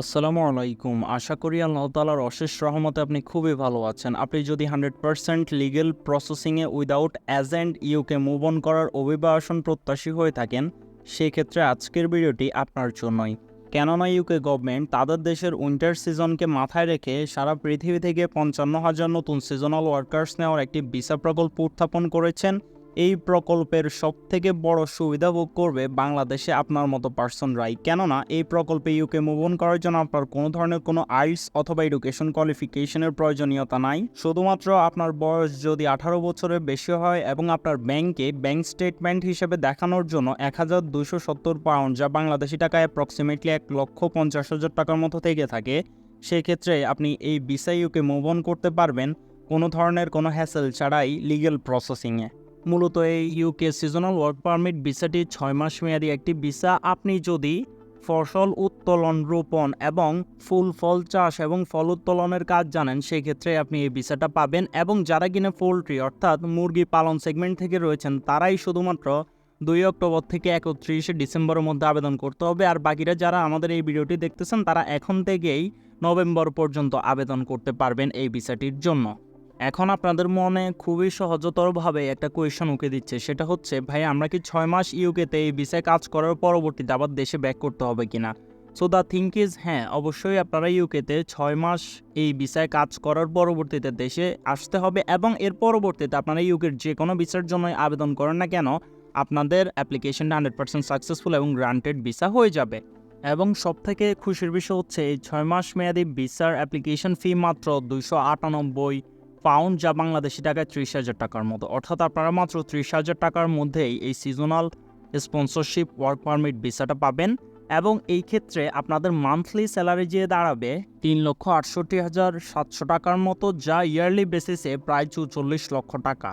আসসালামু আলাইকুম। আশা করি আল্লাহ তালার অশেষ রহমতে আপনি খুবই ভালো আছেন। আপনি যদি hundred percent legal প্রসেসিংয়ে without agent UK move on করার অভিবাসন প্রত্যাশী হয়ে থাকেন সেই ক্ষেত্রে আজকের ভিডিওটি আপনার জন্যই। কেননা ইউকে গভর্নমেন্ট তাদের দেশের উইন্টার সিজনকে মাথায় রেখে সারা পৃথিবী থেকে পঞ্চান্ন হাজার নতুন সিজনাল ওয়ার্কার্স নেওয়ার একটি ভিসা প্রকল্প উত্থাপন করেছেন। এই প্রকল্পের সবথেকে বড় সুবিধা ভোগ করবে বাংলাদেশে আপনার মতো পার্সনরাই কেননা, এই প্রকল্পে ইউকে মুভ অন করার জন্য আপনার কোনো ধরনের কোনো আইস অথবা এডুকেশন কোয়ালিফিকেশনের প্রয়োজনীয়তা নাই। শুধুমাত্র আপনার বয়স যদি আঠারো বছরের বেশি হয় এবং আপনার ব্যাংকে ব্যাংক স্টেটমেন্ট হিসেবে দেখানোর জন্য এক হাজার দুশো সত্তর পাউন্ড যা বাংলাদেশি টাকায় অ্যাপ্রক্সিমেটলি এক লক্ষ পঞ্চাশ হাজার টাকার মতো থেকে থাকে, সেক্ষেত্রে আপনি এই ভিসা ইউকে মুভ অন করতে পারবেন কোনো ধরনের কোনো হ্যাসেল ছাড়াই লিগেল প্রসেসিংয়ে মূলত এই ইউকে সিজনাল ওয়ার্ক পারমিট ভিসাটি ছয় মাস মেয়াদি একটি ভিসা। আপনি যদি ফসল উত্তোলন, রোপণ এবং ফুল, ফল চাষ এবং ফল উত্তোলনের কাজ জানেন সেই ক্ষেত্রে আপনি এই ভিসাটা পাবেন এবং যারা কিনা পোলট্রি অর্থাৎ মুরগি পালন সেগমেন্ট থেকে রয়েছেন, তারাই শুধুমাত্র দুই অক্টোবর থেকে একত্রিশে ডিসেম্বরের মধ্যে আবেদন করতে হবে। আর বাকিরা যারা আমাদের এই ভিডিওটি দেখতেছেন, তারা এখন থেকেই নভেম্বর পর্যন্ত আবেদন করতে পারবেন এই ভিসাটির জন্য। এখন আপনাদের মনে খুবই সহজতরভাবে একটা কোয়েশন উকে দিচ্ছে। সেটা হচ্ছে, ভাই, আমরা কি ছয় মাস ইউকেতে এই ভিসায় কাজ করার পরবর্তীতে আবার দেশে ব্যাক করতে হবে কিনা? সো দ্য থিঙ্ক ইজ হ্যাঁ অবশ্যই আপনারা ইউকেতে ছয় মাস এই ভিসায় কাজ করার পরবর্তীতে দেশে আসতে হবে এবং এর পরবর্তীতে আপনারা ইউকের যে কোনো ভিসার জন্য আবেদন করেন না কেন, আপনাদের অ্যাপ্লিকেশনটা হান্ড্রেড পার্সেন্ট সাকসেসফুল এবং গ্রান্টেড ভিসা হয়ে যাবে। এবং সবথেকে খুশির বিষয় হচ্ছে, এই ছয় মাস মেয়াদি ভিসার অ্যাপ্লিকেশন ফি মাত্র দুইশো আটানব্বই পাউন্ড, যা বাংলাদেশি টাকায় ত্রিশ হাজার টাকার মতো। অর্থাৎ আপনারা মাত্র ত্রিশ হাজার টাকার মধ্যেই এই সিজনাল স্পন্সরশিপ ওয়ার্ক পারমিট ভিসাটা পাবেন এবং এই ক্ষেত্রে আপনাদের মান্থলি স্যালারি যে দাঁড়াবে তিন লক্ষ আটষট্টি হাজার সাতশো টাকার মতো, যা ইয়ারলি বেসিসে প্রায় চৌচল্লিশ লক্ষ টাকা।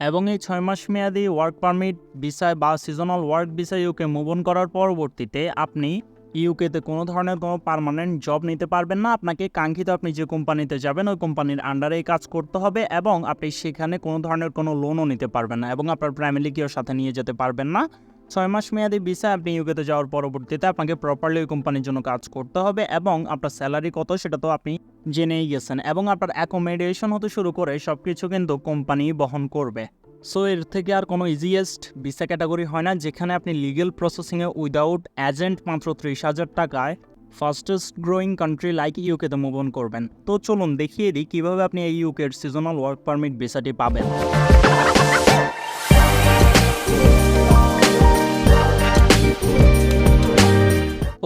এবং এই ছয় মাস মেয়াদি ওয়ার্ক পারমিট ভিসায় বা seasonal work visa UK move on করার পরবর্তীতে আপনি ইউকেতে কোনো ধরনের কোনো পার্মানেন্ট জব নিতে পারবেন না। আপনাকে কাঙ্ক্ষিত আপনি যে কোম্পানিতে যাবেন, ওই কোম্পানির আন্ডারেই কাজ করতে হবে এবং আপনি সেখানে কোনো ধরনের কোনো লোনও নিতে পারবেন না এবং আপনার কেউ সাথে নিয়ে যেতে পারবেন না। ছয় মাস মেয়াদি ভিসা আপনি ইউকেতে যাওয়ার পরবর্তীতে আপনাকে প্রপারলি ওই কোম্পানির জন্য কাজ করতে হবে এবং আপনার স্যালারি কত সেটা তো আপনি জেনেই গেছেন এবং আপনার অ্যাকোমোডেশন হতে শুরু করে সব কিছু কিন্তু কোম্পানি বহন করবে। সো এর থেকে আর কোনো ইজিয়েস্ট ভিসা ক্যাটাগরি হয় না, যেখানে আপনি লিগেল প্রসেসিংয়ে উইদাউট এজেন্ট মাত্র ত্রিশ হাজার টাকায় ফাস্টেস্ট গ্রোয়িং কান্ট্রি লাইক ইউকেতে মুভ অন করবেন। তো চলুন দেখিয়ে দিই কীভাবে আপনি এই ইউকের সিজনাল ওয়ার্ক পারমিট ভিসাটি পাবেন।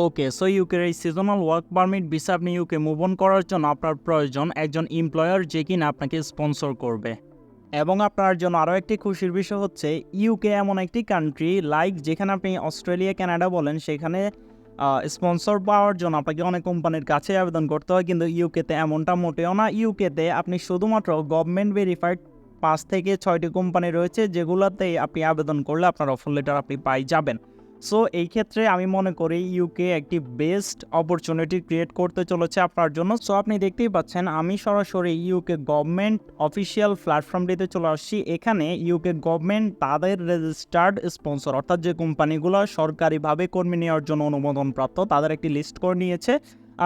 ওকে সো ইউকের এই সিজনাল ওয়ার্ক পারমিট ভিসা আপনি ইউকে মুভ অন করার জন্য আপনার প্রয়োজন একজন এমপ্লয়ার যে কিনা আপনাকে স্পন্সর করবে। এবং আপনার জন্য আরও একটি খুশির বিষয় হচ্ছে ইউকে এমন একটি কান্ট্রি লাইক যেখানে আপনি অস্ট্রেলিয়া কানাডা বলেন, সেখানে স্পন্সর পাওয়ার জন্য আপনাকে অনেক কোম্পানির কাছে আবেদন করতে হয়। কিন্তু ইউকেতে এমনটা মোটেও না। ইউকেতে আপনি শুধুমাত্র গভর্নমেন্ট ভেরিফাইড পাঁচ থেকে ছয়টি কোম্পানি রয়েছে যেগুলোতে আপনি আবেদন করলে আপনার অফার লেটার আপনি পাই যাবেন। সো এই ক্ষেত্রে আমি মনে করি ইউকে একটি বেস্ট অপরচুনিটি ক্রিয়েট করতে চলেছে আপনার জন্য। সো আপনি দেখতেই পাচ্ছেন, আমি সরাসরি ইউকে গভর্নমেন্ট অফিসিয়াল প্ল্যাটফর্মটিতে চলে আসছি। এখানে ইউকে গভর্নমেন্ট তাদের রেজিস্টার্ড স্পন্সর অর্থাৎ যে কোম্পানিগুলো সরকারিভাবে কর্মী নেওয়ার জন্য অনুমোদনপ্রাপ্ত, তাদের একটি লিস্ট করে নিয়েছে।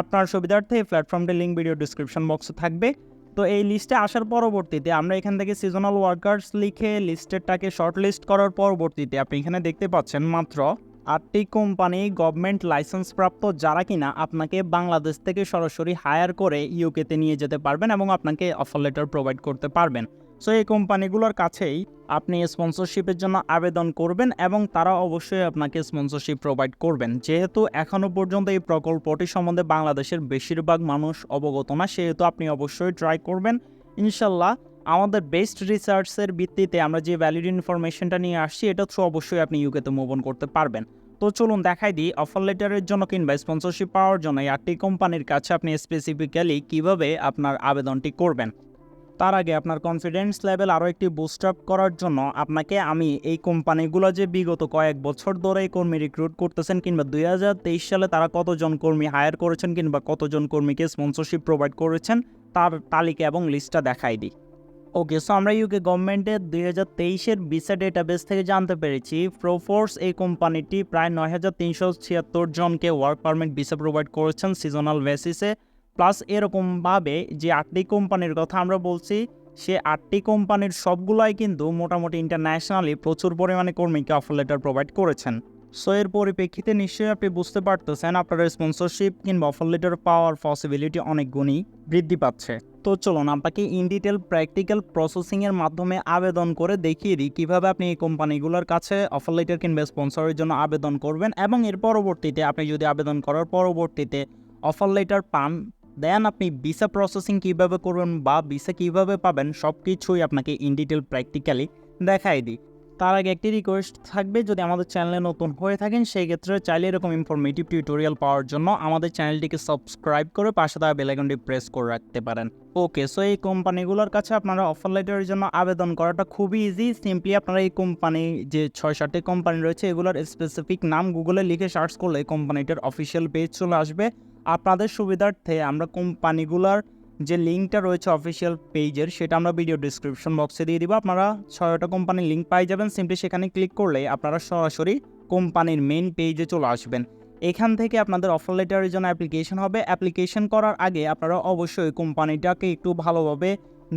আপনার সুবিধার্থে এই প্ল্যাটফর্মটির লিঙ্ক ভিডিও ডিসক্রিপশন বক্সে থাকবে। তো এই লিস্টে আসার পরবর্তীতে আমরা এখান থেকে সিজনাল ওয়ার্কার্স লিখে লিস্টেরটাকে শর্ট লিস্ট করার পরবর্তীতে আপনি এখানে দেখতে পাচ্ছেন মাত্র আটটি কোম্পানি গভর্নমেন্ট লাইসেন্স প্রাপ্ত যারা কিনা আপনাকে বাংলাদেশ থেকে সরাসরি হায়ার করে ইউকেতে নিয়ে যেতে পারবেন এবং আপনাকে অফার লেটার প্রোভাইড করতে পারবেন। সো এই কোম্পানিগুলোর কাছেই আপনি স্পন্সরশিপের জন্য আবেদন করবেন এবং তারা অবশ্যই আপনাকে স্পন্সরশিপ প্রোভাইড করবেন। যেহেতু এখনও পর্যন্ত এই প্রকল্পটি সম্বন্ধে বাংলাদেশের বেশিরভাগ মানুষ অবগত না, সেহেতু আপনি অবশ্যই ট্রাই করবেন। ইনশাল্লাহ আমাদের বেস্ট রিসার্চের ভিত্তিতে আমরা যে ভ্যালিড ইনফরমেশনটা নিয়ে আসছি, এটা থ্রু অবশ্যই আপনি ইউকেতে মুভ অন করতে পারবেন। তো চলুন দেখাই দিই অফার লেটারের জন্য কিংবা স্পন্সরশিপ পাওয়ার জন্য এই আটটি কোম্পানির কাছে আপনি স্পেসিফিক্যালি কীভাবে আপনার আবেদনটি করবেন। তার আগে আপনার কনফিডেন্স লেভেল আরও একটি বুস্ট আপ করার জন্য আপনাকে আমি এই কোম্পানিগুলো যে বিগত কয়েক বছর ধরে কর্মী রিক্রুট করতেছেন কিংবা দুই হাজার তেইশ সালে তারা কতজন কর্মী হায়ার করেছেন কিংবা কতজন কর্মীকে স্পন্সরশিপ প্রোভাইড করেছেন, তার তালিকা এবং লিস্টটা দেখাই দিই। ওকে সো আমরা ইউকে গভর্নমেন্টের দুই হাজার তেইশের ভিসা ডেটাবেস থেকে জানতে পেরেছি। প্রোফোর্স এই কোম্পানিটি প্রায় নয় হাজার তিনশো ছিয়াত্তর জনকে ওয়ার্ক পারমিট ভিসা প্রোভাইড করেছেন সিজনাল বেসিসে প্লাস এরকমভাবে যে আটটি কোম্পানির কথা আমরা বলছি, সে আটটি কোম্পানির সবগুলোই কিন্তু মোটামুটি ইন্টারন্যাশনালি প্রচুর পরিমাণে কর্মীকে অফার লেটার প্রোভাইড করেছেন। সো এর পরিপ্রেক্ষিতে নিশ্চয়ই আপনি বুঝতে পারতেছেন আপনার স্পন্সরশিপ কিংবা অফার লেটার পাওয়ার পসিবিলিটি অনেক গুণই বৃদ্ধি পাচ্ছে। তো চলুন আপনাকে ইন ডিটেল প্র্যাকটিক্যাল প্রসেসিংয়ের মাধ্যমে আবেদন করে দেখিয়ে দিই কীভাবে আপনি এই কোম্পানিগুলোর কাছে অফার লেটার কিংবা স্পন্সরের জন্য আবেদন করবেন এবং এর পরবর্তীতে আপনি যদি আবেদন করার পরবর্তীতে অফার লেটার পান দেন আপনি ভিসা প্রসেসিং কীভাবে করবেন বা ভিসা কীভাবে পাবেন সব কিছুই আপনাকে ইন ডিটেল প্র্যাকটিক্যালি দেখাই দিই। তার আগে একটি রিকোয়েস্ট থাকবে, যদি আমাদের চ্যানেলে নতুন হয়ে থাকেন, সেই ক্ষেত্রে চাইলে এরকম ইনফরমেটিভ টিউটোরিয়াল পাওয়ার জন্য আমাদের চ্যানেলটিকে সাবস্ক্রাইব করে পাশে থাকা বেলাইকনটি প্রেস করে রাখতে পারেন। ওকে সো এই কোম্পানিগুলোর কাছে আপনারা অফার লেটারের জন্য আবেদন করাটা খুবই ইজি সিম্পলি আপনারা এই কোম্পানি যে ছয় সাতটি কোম্পানি রয়েছে, এগুলোর স্পেসিফিক নাম গুগলে লিখে সার্চ করলে এই কোম্পানিটার অফিসিয়াল পেজ চলে আসবে। আপনাদের সুবিধার্থে আমরা কোম্পানিগুলোর যে লিঙ্কটা রয়েছে অফিসিয়াল পেজের সেটা আমরা ভিডিও ডিসক্রিপশন বক্সে দিয়ে দিব। আপনারা ছয়টা কোম্পানির লিঙ্ক পাই যাবেন। সিম্পলি সেখানে ক্লিক করলে আপনারা সরাসরি কোম্পানির মেইন পেজে চলে আসবেন। এখান থেকে আপনাদের অফার লেটারের জন্য অ্যাপ্লিকেশন হবে। অ্যাপ্লিকেশন করার আগে আপনারা অবশ্যই কোম্পানিটাকে একটু ভালোভাবে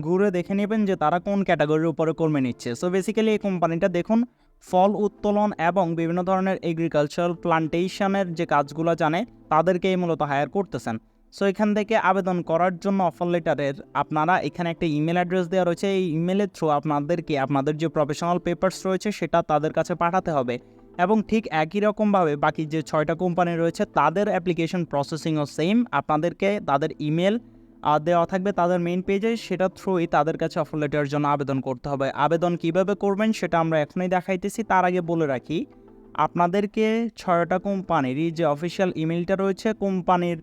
ঘুরে দেখে নেবেন যে তারা কোন ক্যাটাগরির উপরে কর্মী নিচ্ছে। সো বেসিক্যালি এই কোম্পানিটা দেখুন, ফল উত্তোলন এবং বিভিন্ন ধরনের এগ্রিকালচারাল প্লান্টেশনের যে কাজগুলো জানে, তাদেরকেই মূলত হায়ার করতেছেন। সো এখান থেকে আবেদন করার জন্য অফার লেটারের আপনারা এখানে একটা ইমেল অ্যাড্রেস দেওয়া রয়েছে। এই ইমেলের থ্রু আপনাদেরকে আপনাদের যে প্রফেশনাল পেপার্স রয়েছে, সেটা তাদের কাছে পাঠাতে হবে। এবং ঠিক একই রকমভাবে বাকি যে ছয়টা কোম্পানি রয়েছে, তাদের অ্যাপ্লিকেশন প্রসেসিংও সেম আপনাদেরকে তাদের ইমেল দেওয়া থাকবে তাদের মেইন পেজে সেটা থ্রুই তাদের কাছে অফার লেটারের জন্য আবেদন করতে হবে। আবেদন কীভাবে করবেন, সেটা আমরা এখনই দেখাইতেছি। তার আগে বলে রাখি, আপনাদেরকে ছয়টা কোম্পানিরই যে অফিসিয়াল ইমেলটা রয়েছে কোম্পানির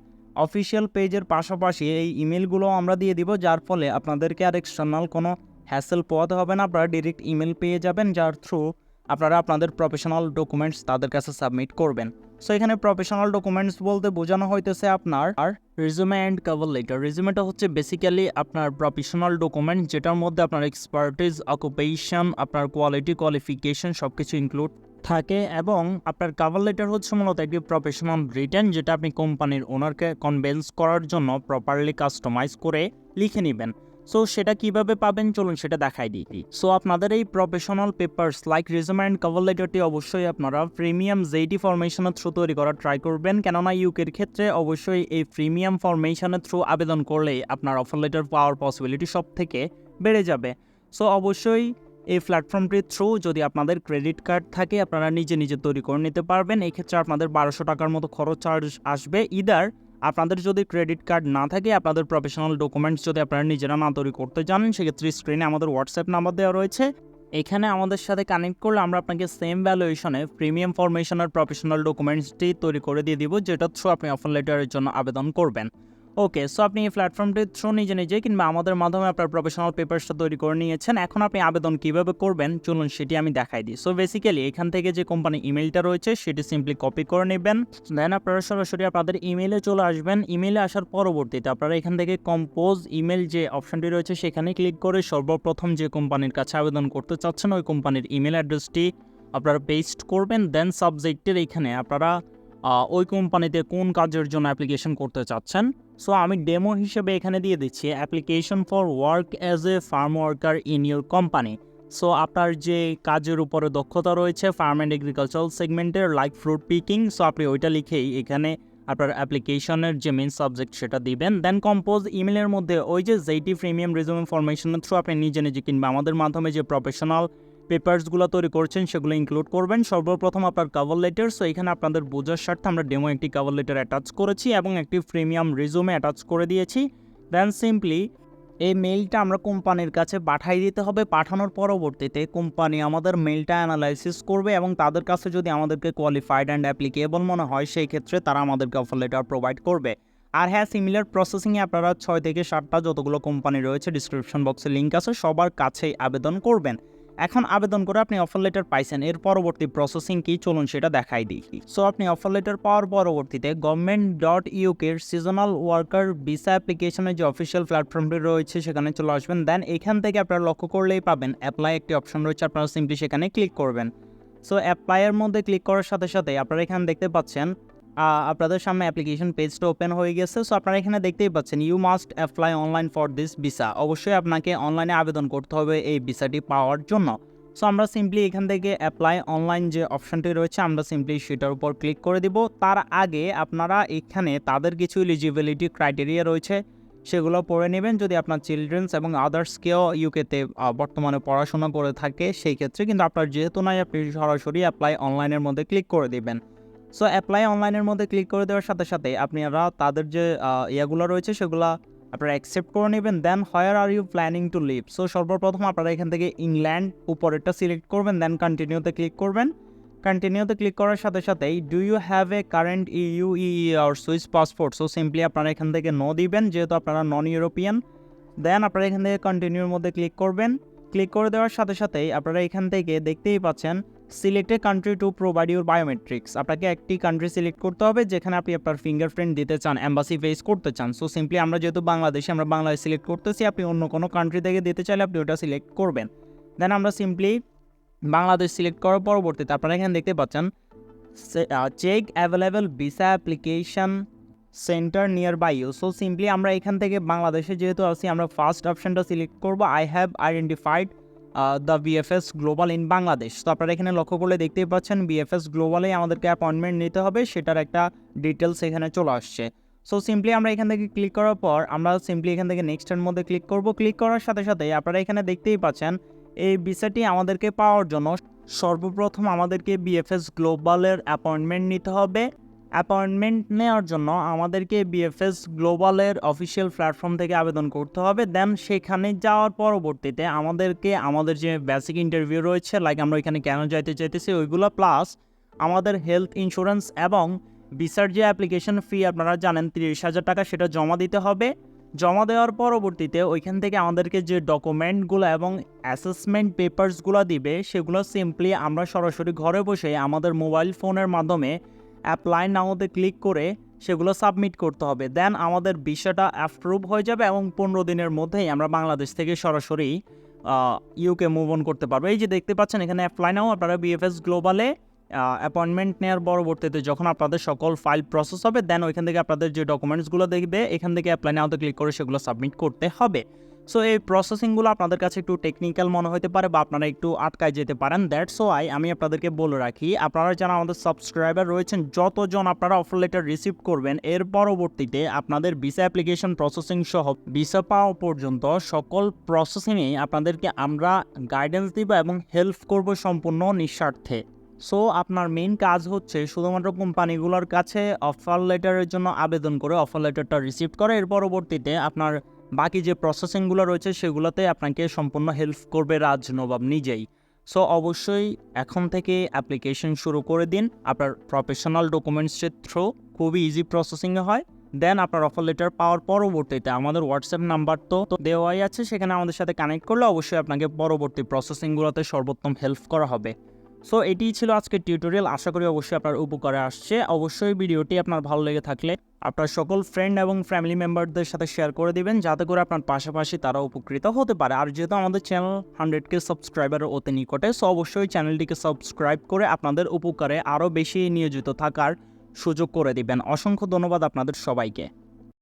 অফিসিয়াল পেজের পাশাপাশি এই ইমেলগুলো আমরা দিয়ে দিব, যার ফলে আপনাদেরকে আর এক্সটার্নাল কোনো হ্যাসেল পোয়াতে হবে না। আপনারা ডিরেক্ট ইমেল পেয়ে যাবেন, যার থ্রু আপনারা আপনাদের প্রফেশনাল ডকুমেন্টস তাদের কাছে সাবমিট করবেন। সো এখানে প্রফেশনাল ডকুমেন্টস বলতে বোঝানো হইতেছে আপনার আর রিজুমে অ্যান্ড কভার লেটার রিজুমেটা হচ্ছে বেসিক্যালি আপনার প্রফেশনাল ডকুমেন্ট যেটার মধ্যে আপনার এক্সপার্টিস অকুপেশন আপনার কোয়ালিটি কোয়ালিফিকেশন সব কিছু ইনক্লুড থাকে এবং আপনার কাভার লেটার হচ্ছে মূলত একটি প্রফেশনাল রিটার্ন যেটা আপনি কোম্পানির ওনারকে কনভেন্স করার জন্য প্রপারলি কাস্টমাইজ করে লিখে নেবেন। সো সেটা কীভাবে পাবেন? চলুন সেটা দেখাই দিই। সো আপনাদের এই professional papers like resume and cover লেটারটি অবশ্যই আপনারা প্রিমিয়াম জেইটি ফরমেশনের থ্রু তৈরি করার ট্রাই করবেন। কেননা ইউকের ক্ষেত্রে অবশ্যই এই প্রিমিয়াম ফরমেশনের থ্রু আবেদন করলে আপনার অফার লেটার পাওয়ার পসিবিলিটি সব থেকে বেড়ে যাবে। সো অবশ্যই এই প্ল্যাটফর্মটির থ্রু যদি আপনাদের ক্রেডিট কার্ড থাকে, আপনারা নিজে নিজে তৈরি করে নিতে পারবেন। এই ক্ষেত্রে আপনাদের বারোশো টাকার মতো খরচ চার্জ আসবে। ইদার আপনাদের যদি ক্রেডিট কার্ড না থাকে, আপনাদের প্রফেশনাল ডকুমেন্টস যদি আপনারা নিজেরা না তৈরি করতে জানেন, সেক্ষেত্রে স্ক্রিনে আমাদের হোয়াটসঅ্যাপ নাম্বার দেওয়া রয়েছে। এখানে আমাদের সাথে কানেক্ট করলে আমরা আপনাকে সেম ভ্যালুয়েশনে প্রিমিয়াম ফরমেশনের প্রফেশনাল ডকুমেন্টসটি তৈরি করে দিয়ে দিব, যেটা থ্রু আপনি অফার লেটারের জন্য আবেদন করবেন। ওকে সো আপনি এই প্ল্যাটফর্মটির থ্রু নিজে নিজে কিংবা আমাদের মাধ্যমে আপনার প্রফেশনাল পেপারসটা তৈরি করে নিয়েছেন। এখন আপনি আবেদন কীভাবে করবেন? চলুন সেটি আমি দেখাই দিই। সো বেসিক্যালি এখান থেকে যে কোম্পানি ইমেলটা রয়েছে, সেটি সিম্পলি কপি করে নেবেন। দেন আপনারা সরাসরি আপনাদের ইমেলে চলে আসবেন। ইমেলে আসার পরবর্তীতে আপনারা এখান থেকে কম্পোজ ইমেল যে অপশনটি রয়েছে, সেখানে ক্লিক করে সর্বপ্রথম যে কোম্পানির কাছে আবেদন করতে চাচ্ছেন, ওই কোম্পানির ইমেল অ্যাড্রেসটি আপনারা পেস্ট করবেন। দেন সাবজেক্টের এখানে আপনারা ওই কোম্পানিতে কোন কাজের জন্য অ্যাপ্লিকেশন করতে চাচ্ছেন সো আমি ডেমো হিসেবে এখানে দিয়ে দিচ্ছি application for work as a farm worker in your company so আপনার যে কাজের উপরে দক্ষতা রয়েছে ফার্ম অ্যান্ড এগ্রিকালচারাল সেগমেন্টের লাইক ফ্রুট পিকিং সো আপনি ওইটা লিখেই এখানে আপনার অ্যাপ্লিকেশনের যে মেন সাবজেক্ট সেটা দিবেন। দেন কম্পোজ ইমেলের মধ্যে ওই যে জেইটি প্রিমিয়াম রিজুম ইনফরমেশনের থ্রু আপনি নিজে নিজে কিংবা আমাদের মাধ্যমে যে প্রফেশনাল পেপারসগুলো তৈরি করছেন, সেগুলো ইনক্লুড করবেন। সর্বপ্রথম আপনার কাভার লেটার সো এখানে আপনাদের বোঝার স্বার্থে আমরা ডেমো একটি কাভার লেটার অ্যাটাচ করেছি এবং একটি প্রিমিয়াম রিজুমে অ্যাটাচ করে দিয়েছি। দেন সিম্পলি এই মেইলটা আমরা কোম্পানির কাছে পাঠাই দিতে হবে। পাঠানোর পরবর্তীতে কোম্পানি আমাদের মেইলটা অ্যানালাইসিস করবে এবং তাদের কাছে যদি আমাদেরকে কোয়ালিফাইড অ্যান্ড অ্যাপ্লিকেবল মনে হয়, সেই ক্ষেত্রে তারা আমাদেরকে অফার লেটার প্রোভাইড করবে। আর হ্যাঁ সিমিলার প্রসেসিংয়ে আপনারা ছয় থেকে সাতটা যতগুলো কোম্পানি রয়েছে ডিসক্রিপশন বক্সে লিঙ্ক আছে, সবার কাছেই আবেদন করবেন। এখন আবেদন করে আপনি অফার লেটার পাইছেন, এর পরবর্তী প্রসেসিং কি? চলুন সেটা দেখাই দিই। সো আপনি অফার লেটার পাওয়ার পরবর্তীতে গভর্নমেন্ট ডট ইউকের সিজনাল ওয়ার্কার ভিসা অ্যাপ্লিকেশনের যে অফিসিয়াল প্ল্যাটফর্মটি রয়েছে, সেখানে চলে আসবেন। দেন এখান থেকে আপনারা লক্ষ্য করলেই পাবেন অ্যাপ্লাই একটি অপশন রয়েছে। আপনারা সিম্পলি সেখানে ক্লিক করবেন। সো অ্যাপ্লাইয়ের মধ্যে ক্লিক করার সাথে সাথে আপনারা এখানে দেখতে পাচ্ছেন আপনাদের সামনে অ্যাপ্লিকেশন পেজটা ওপেন হয়ে গেছে। সো আপনারা এখানে দেখতেই পাচ্ছেন you must apply online for this visa অবশ্যই আপনাকে অনলাইনে আবেদন করতে হবে এই ভিসাটি পাওয়ার জন্য। সো আমরা সিম্পলি এখান থেকে অ্যাপ্লাই অনলাইন যে অপশনটি রয়েছে, আমরা সিম্পলি সেটার উপর ক্লিক করে দিব। তার আগে আপনারা এখানে তাদের কিছু এলিজিবিলিটি ক্রাইটেরিয়া রয়েছে, সেগুলো পড়ে নেবেন। যদি আপনার চিলড্রেন্স এবং আদার্স আদার্সকেও ইউকেতে বর্তমানে পড়াশোনা করে থাকে, সেই ক্ষেত্রে কিন্তু আপনার যেহেতু নাই, আপনি সরাসরি অ্যাপ্লাই অনলাইনের মধ্যে ক্লিক করে দিবেন। সো অ্যাপ্লাই অনলাইনের মধ্যে ক্লিক করে দেওয়ার সাথে সাথে আপনারা তাদের যে ইয়াগুলো রয়েছে সেগুলো আপনারা অ্যাকসেপ্ট করে নেবেন। Then where are you planning to live so সর্বপ্রথম আপনারা এখান থেকে ইংল্যান্ড উপরেরটা সিলেক্ট করবেন দেন কন্টিনিউতে ক্লিক করবেন। কন্টিনিউতে ক্লিক করার সাথে সাথেই do you have a current U E or Swiss passport so simply আপনারা এখান থেকে নো দিবেন, যেহেতু আপনারা নন ইউরোপিয়ান দেন আপনারা এখান থেকে কন্টিনিউর মধ্যে ক্লিক করবেন। ক্লিক করে দেওয়ার সাথে সাথেই আপনারা এখান থেকে দেখতেই পাচ্ছেন select a country to provide your biometrics আপনাকে একটি কান্ট্রি সিলেক্ট করতে হবে যেখানে আপনি আপনার ফিঙ্গারপ্রিন্ট দিতে চান অ্যাম্বাসি ফেস করতে চান। সো সিম্পলি আমরা যেহেতু বাংলাদেশে, আমরা বাংলাদেশ সিলেক্ট করতেছি, আপনি অন্য কোনো কান্ট্রি থেকে দিতে চাইলে আপনি ওটা সিলেক্ট করবেন। দেন আমরা সিম্পলি বাংলাদেশ সিলেক্ট করার পরবর্তীতে আপনারা এখানে দেখতে পাচ্ছেন check available visa application centre nearby you so simply আমরা এখান থেকে বাংলাদেশে যেহেতু আছি, আমরা ফার্স্ট অপশনটা সিলেক্ট করব I have identified the BFS global in Bangladesh তো আপনারা এখানে লক্ষ্য করলে দেখতেই পাচ্ছেন বিএফএস গ্লোবালে আমাদেরকে অ্যাপয়েন্টমেন্ট নিতে হবে, সেটার একটা ডিটেলস এখানে চলে আসছে। সো সিম্পলি আমরা এখান থেকে ক্লিক করার পর, আমরা সিম্পলি এখান থেকে নেক্সটের মধ্যে ক্লিক করব। ক্লিক করার সাথে সাথে আপনারা এখানে দেখতেই পাচ্ছেন, এই ভিসাটি আমাদেরকে পাওয়ার জন্য সর্বপ্রথম আমাদেরকে বিএফএস গ্লোবালের অ্যাপয়েন্টমেন্ট নিতে হবে। অ্যাপয়েন্টমেন্ট নেওয়ার জন্য আমাদেরকে বিএফএস গ্লোবালের অফিসিয়াল প্ল্যাটফর্ম থেকে আবেদন করতে হবে। দেন সেখানে যাওয়ার পরবর্তীতে আমাদেরকে, আমাদের যে বেসিক ইন্টারভিউ রয়েছে লাইক আমরা এখানে কেন যাইতে চাইতেছি, ওইগুলো প্লাস আমাদের হেলথ ইন্স্যুরেন্স এবং ভিসার যে অ্যাপ্লিকেশন ফি আপনারা জানেন, তিরিশ হাজার টাকা সেটা জমা দিতে হবে। জমা দেওয়ার পরবর্তীতে ওইখান থেকে আমাদেরকে যে ডকুমেন্টগুলো এবং অ্যাসেসমেন্ট পেপারসগুলো দিবে, সেগুলো সিম্পলি আমরা সরাসরি ঘরে বসে আমাদের মোবাইল ফোনের মাধ্যমে অ্যাপ্লাই নাওতে ক্লিক করে সেগুলো সাবমিট করতে হবে। দেন আমাদের বিষয়টা অ্যাপ্রুভ হয়ে যাবে এবং পনেরো দিনের মধ্যেই আমরা বাংলাদেশ থেকে সরাসরি ইউকে মুভ অন করতে পারব। এই যে দেখতে পাচ্ছেন, এখানে অ্যাপ্লাই নাও আপনারা বিএফএস গ্লোবালে অ্যাপয়েন্টমেন্ট নেওয়ার পরবর্তীতে যখন আপনাদের সকল ফাইল প্রসেস হবে দেন ওইখান থেকে আপনাদের যে ডকুমেন্টসগুলো দেখবে, এখান থেকে অ্যাপ্লাই নাওতে ক্লিক করে সেগুলো সাবমিট করতে হবে। সো এই প্রসেসিংগুলো আপনাদের কাছে একটু টেকনিক্যাল মনে হতে পারে বা আপনারা একটু আটকায় যেতে পারেন। দ্যাটস ওয়াই আমি আপনাদেরকে বলে রাখি, আপনারা যারা আমাদের সাবস্ক্রাইবার রয়েছেন, যতজন আপনারা অফার লেটার রিসিভ করবেন, এর পরবর্তীতে আপনাদের ভিসা অ্যাপ্লিকেশন প্রসেসিং সহ ভিসা পাওয়া পর্যন্ত সকল প্রসেসিংয়ে আপনাদেরকে আমরা গাইডেন্স দিব এবং হেল্প করব সম্পূর্ণ নিঃস্বার্থে। সো আপনার মেইন কাজ হচ্ছে শুধুমাত্র কোম্পানিগুলোর কাছে অফার লেটারের জন্য আবেদন করে অফার লেটারটা রিসিভ করে। এর পরবর্তীতে আপনার বাকি যে প্রসেসিংগুলো রয়েছে সেগুলোতে আপনাকে সম্পূর্ণ হেল্প করবে রাজ নবাব নিজেই। সো অবশ্যই এখন থেকে অ্যাপ্লিকেশন শুরু করে দিন। আপনার প্রফেশনাল ডকুমেন্টসের থ্রু খুবই ইজি প্রসেসিংয়ে হয়। দেন আপনার অফার লেটার পাওয়ার পরবর্তীতে আমাদের হোয়াটসঅ্যাপ নাম্বার তো দেওয়াই আছে। সেখানে আমাদের সাথে কানেক্ট করলে অবশ্যই আপনাকে পরবর্তী প্রসেসিংগুলোতে সর্বোত্তম হেল্প করা হবে। সো এটিই ছিল আজকের টিউটোরিয়াল আশা করি অবশ্যই আপনার উপকারে আসছে। অবশ্যই ভিডিওটি আপনার ভালো লেগে থাকলে আপনার সকল ফ্রেন্ড এবং ফ্যামিলি মেম্বারদের সাথে শেয়ার করে দিবেন, যাতে করে আপনার পাশাপাশি তারা উপকৃত হতে পারে। আর যেহেতু আমাদের চ্যানেল হান্ড্রেড কে সাবস্ক্রাইবারের অতি নিকটে সো অবশ্যই চ্যানেলটিকে সাবস্ক্রাইব করে আপনাদের উপকারে আরও বেশি নিয়োজিত থাকার সুযোগ করে দিবেন। অসংখ্য ধন্যবাদ আপনাদের সবাইকে।